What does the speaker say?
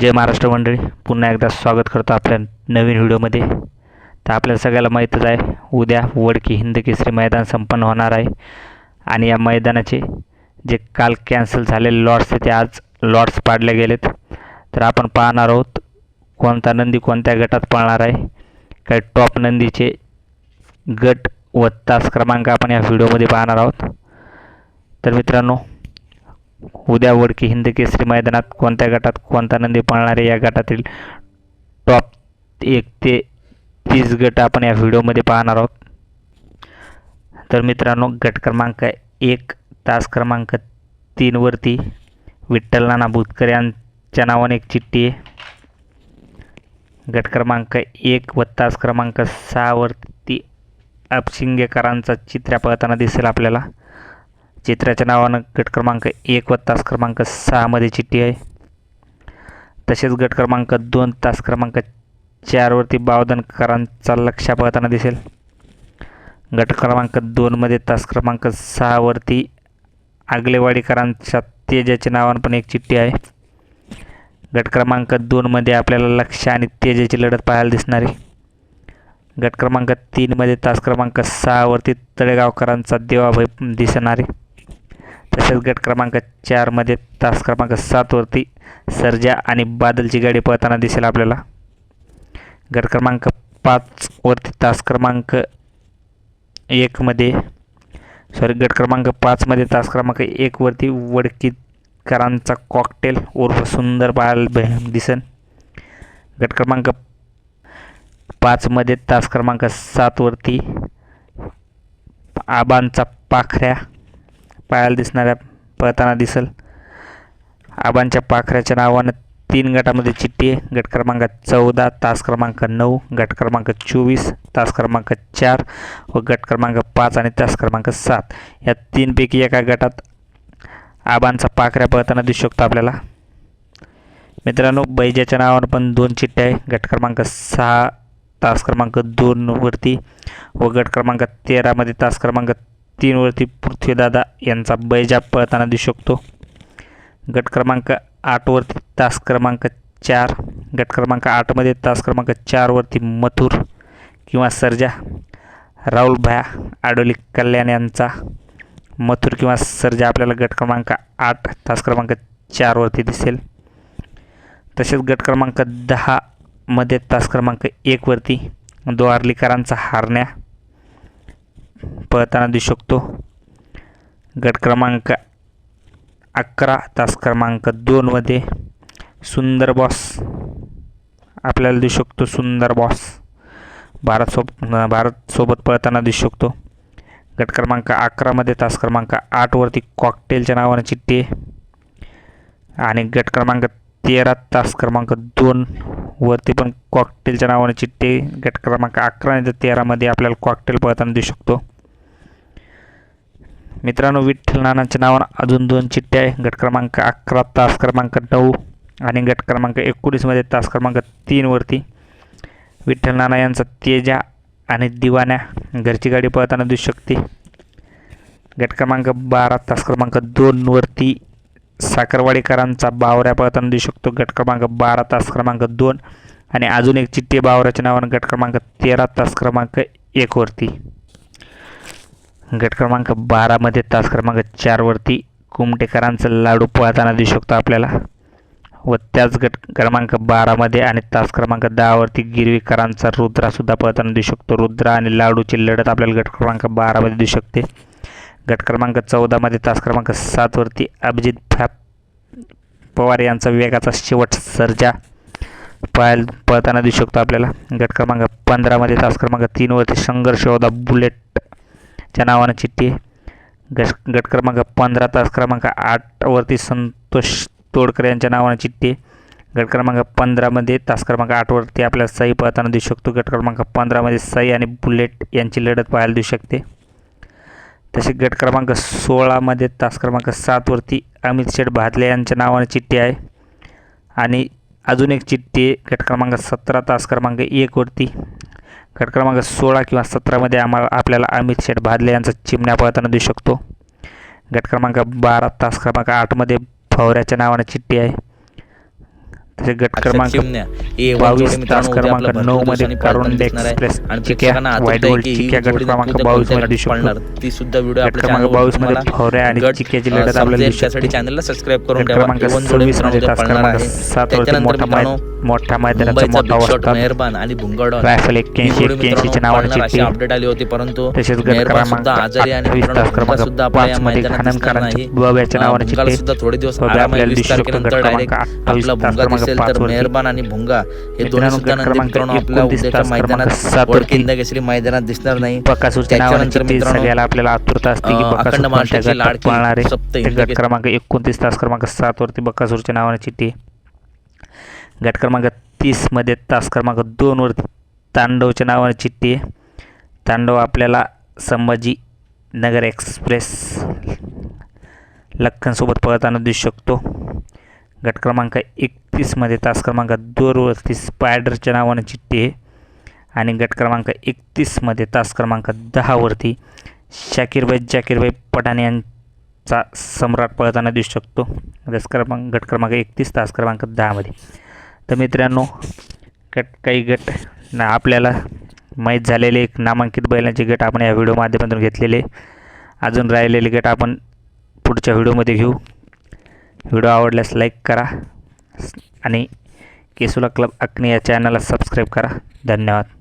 जय महाराष्ट्र मंडळी. पुन्हा एकदा स्वागत करतो आपल्या नवीन व्हिडिओमध्ये. तर आपल्याला सगळ्याला माहीतच आहे उद्या वडकी हिंद केसरी मैदान संपन्न होणार आहे. आणि या मैदानाचे जे काल कॅन्सल झालेले लॉट्स ते आज लॉट्स पाडले गेलेत. तर आपण पाहणार आहोत कोणता नंदी कोणत्या गटात पळणार आहे. काही टॉप नंदीचे गट व तास क्रमांक आपण या व्हिडिओमध्ये पाहणार आहोत. तर मित्रांनो उद्या वडकी हिंद केसरी मैदानात कोणत्या गटात कोणता नंदी पळणार आहे या गटातील टॉप एक ते तीस गट आपण या व्हिडिओमध्ये पाहणार आहोत. तर मित्रांनो गट क्रमांक एक तास क्रमांक तीनवरती विठ्ठल नाना भूतकर यांच्या नावाने एक चिठ्ठी आहे. गट क्रमांक एक व तास क्रमांक सहावरती अपशिंगेकरांचा चित्र्या पळताना दिसेल आपल्याला. चित्राच्या नावानं गट क्रमांक एक व तास क्रमांक सहामध्ये चिठ्ठी आहे. तसेच गट क्रमांक दोन तास क्रमांक चारवरती बावधनकरांचा लक्ष पाहताना दिसेल. गट क्रमांक दोनमध्ये तास क्रमांक सहावरती आगलेवाडीकरांच्या तेजाच्या नावानं पण एक चिठ्ठी आहे. गट क्रमांक दोनमध्ये आपल्याला लक्ष आणि तेजाची लढत पाहायला दिसणारी गट क्रमांक तीनमध्ये तास क्रमांक सहावरती तळेगावकरांचा देवाभय दिसणारे तसेच गट क्रमांक चारमध्ये तास क्रमांक सातवरती सर्जा आणि बादलची गाडी पळताना दिसेल आपल्याला. गट क्रमांक पाचवरती तास क्रमांक एकमध्ये सॉरी गट क्रमांक पाचमध्ये तास क्रमांक एकवरती वडकीकरांचा कॉकटेल उर्फ सुंदर पाहायला दिसन. गट क्रमांक पाचमध्ये तास क्रमांक सातवरती आबांचा पाखऱ्या पायाला दिसणाऱ्या पळताना दिसल. आबांच्या पाखऱ्याच्या नावानं तीन गटामध्ये चिठ्ठी आहे. गट क्रमांक चौदा तास क्रमांक नऊ गट क्रमांक चोवीस तास क्रमांक चार व गट क्रमांक पाच आणि तास क्रमांक सात. या तीनपैकी एका गटात आबांचा पाखऱ्या पळताना दिसू शकतो आपल्याला. मित्रांनो बैजाच्या नावानं पण दोन चिठ्ठ्या आहे. गट क्रमांक सहा तास क्रमांक दोनवरती व गट क्रमांक तेरामध्ये तास क्रमांक तीनवरती पृथ्वीदादा यांचा बैजाब पळताना दिसू शकतो. गट क्रमांक आठवरती तास क्रमांक चार. गट क्रमांक आठमध्ये तास क्रमांक चारवरती मथुर किंवा सर्जा. राहुल भया आडोली कल्याण यांचा मथुर किंवा सर्जा आपल्याला गट क्रमांक आठ तास क्रमांक चारवरती दिसेल. तसेच गट क्रमांक दहामध्ये तास क्रमांक एकवरती द्वारलीकरांचा हारण्या. पळताना दिसू शकतो. गट क्रमांक अकरा तास क्रमांक दोनमध्ये सुंदर बॉस. आपल्याला दिसू शकतो सुंदर बॉस. भारतसोब भारतसोबत पळताना दिसू शकतो. गट क्रमांक अकरामध्ये तास क्रमांक आठवरती कॉकटेलच्या नावाने चिठ्ठी आहे. आणि गट क्रमांक तेरा तास क्रमांक दोन वरती पण कॉकटेलच्या नावाने चिठ्ठी गट क्रमांक अकरा आणि तेरामध्ये आपल्याला कॉकटेल पळताना दिसू शकतो. मित्रांनो विठ्ठल नानांच्या नावानं अजून दोन चिठ्ठ्या आहे. गट क्रमांक अकरा तास क्रमांक नऊ आणि गट क्रमांक एकोणीसमध्ये तास क्रमांक तीनवरती विठ्ठल नाना यांचा तेजा आणि दिवाण्या घरची गाडी पळताना दिसू शकते. गट क्रमांक बारा तास क्रमांक दोनवरती साखरवाडीकरांचा बावऱ्या पळताना देऊ शकतो. गट क्रमांक बारा तास क्रमांक दोन आणि अजून एक चिठ्ठी बावऱ्याच्या नावानं. गट क्रमांक तेरा तास क्रमांक एकवरती गट क्रमांक बारामध्ये तास क्रमांक चारवरती कुमटेकरांचं लाडू पळताना दिसू शकतो आपल्याला. व त्याच गट क्रमांक बारामध्ये आणि तास क्रमांक दहावरती गिरवीकरांचा रुद्रासुद्धा पळताना दिसू शकतो. रुद्रा आणि लाडूची लढत आपल्याला गट क्रमांक बारामध्ये दिसू शकते. गट क्रमांक चौदामध्ये तास क्रमांक सातवरती अभिजित फॅप पवार यांचा वेगाचा शेवट सर्जा पळायला पळताना दिसू शकतो आपल्याला. गट क्रमांक पंधरामध्ये तास क्रमांक तीनवरती संघर्ष होता च्या नावानं चिठ्ठी. गट गट क्रमांक पंधरा तास क्रमांक आठवरती संतोष तोडकर यांच्या नावानं चिठ्ठी. गट क्रमांक पंधरामध्ये तास क्रमांक आठवरती आपल्याला सई पाहताना देऊ शकतो. गट क्रमांक पंधरामध्ये सई आणि बुलेट यांची लढत पाहायला देऊ शकते. तसे गट क्रमांक सोळामध्ये तास क्रमांक सातवरती अमित शेठ भादले यांच्या नावानं चिठ्ठी आहे. आणि अजून एक चिठ्ठी गट क्रमांक सतरा तास क्रमांक एकवरती गट क्रमांक सोळा किंवा सतरामध्ये आम्हाला आपल्याला अमित शेठ भादले यांचा चिमण्या पळताना दिसू शकतो. गट क्रमांक बारा तास क्रमांक आठमध्ये फवऱ्याच्या नावाने चिठ्ठी आहे. तसे गट क्रमांक बावीस तास क्रमांक नऊ मध्ये. एक्सप्रेस आणि चिक्या गट क्रमांक बावीसमध्ये ती सुद्धा व्हिडिओ गट क्रमांक बावीसमध्ये फवऱ्या आणि चिक्याची लढत आपल्याला चॅनलला सबस्क्राईब करून ठेवा. क्रमांक सव्वीसमध्ये तास क्रमांक सात वरती मोठा मोठ्या मैदानाचा मोठा मेहरबान आणि भुंगडॉन. रायफल एक्क्याऐंशी एक्क्याऐंशीच्या नावाने अपडेट आली होती परंतु तसेच गट क्रमांक आजारी आणि तास क्रमांक सुद्धा आपल्या या पाच मध्ये नाही बाब्याच्या नावाने चिठ्ठी सुद्धा थोडे दिवस आपल्याला दिसू शकतो गट क्रमांक अठ्ठावीस तास क्रमांक पाच तर मेहरबान आणि भुंगा हे दोन्ही सुद्धा नंदी मित्रांनो आपल्या 29 उद्याच्या मैदानात सात वडकी वरती इंदकेसरी मैदानात दिसणार नाही. त्याच्यानंतर मित्रांनो, आपल्याला आतुरता असते की अखंड महाराष्ट्राची लाडकी पळणार. गट क्रमांक एकोणतीस तास क्रमांक सात वरती बकासूरच्या नावाने चिठ्ठी. गट क्रमांक तीसमध्ये तास क्रमांक दोन वरती तांडवच्या नावाने चिठ्ठी. आहे तांडव आपल्याला संभाजी नगर एक्सप्रेस लक्कनसोबत पळताना दिसू शकतो. गट क्रमांक एकतीसमध्ये तास क्रमांक दोनवरती स्पायडरच्या नावाने चिठ्ठी आहे. आणि गट क्रमांक एकतीसमध्ये तास क्रमांक दहावरती शाकीरबाई जाकीरबाई पठाण यांचा सम्राट पळताना दिसू शकतो. तास क्रमांक गट क्रमांक एकतीस तास क्रमांक दहामध्ये. तर मित्रांनो गट काही गट ना आपल्याला माहीत झालेले एक नामांकित बैलांचे गट आपण या व्हिडिओ माध्यमातून घेतलेले अजून राहिलेले गट आपण पुढच्या व्हिडिओमध्ये घेऊ. व्हिडिओ आवडल्यास लाईक करा. आणि केसुला क्लब अक्नी या चॅनलला सबस्क्राईब करा. धन्यवाद.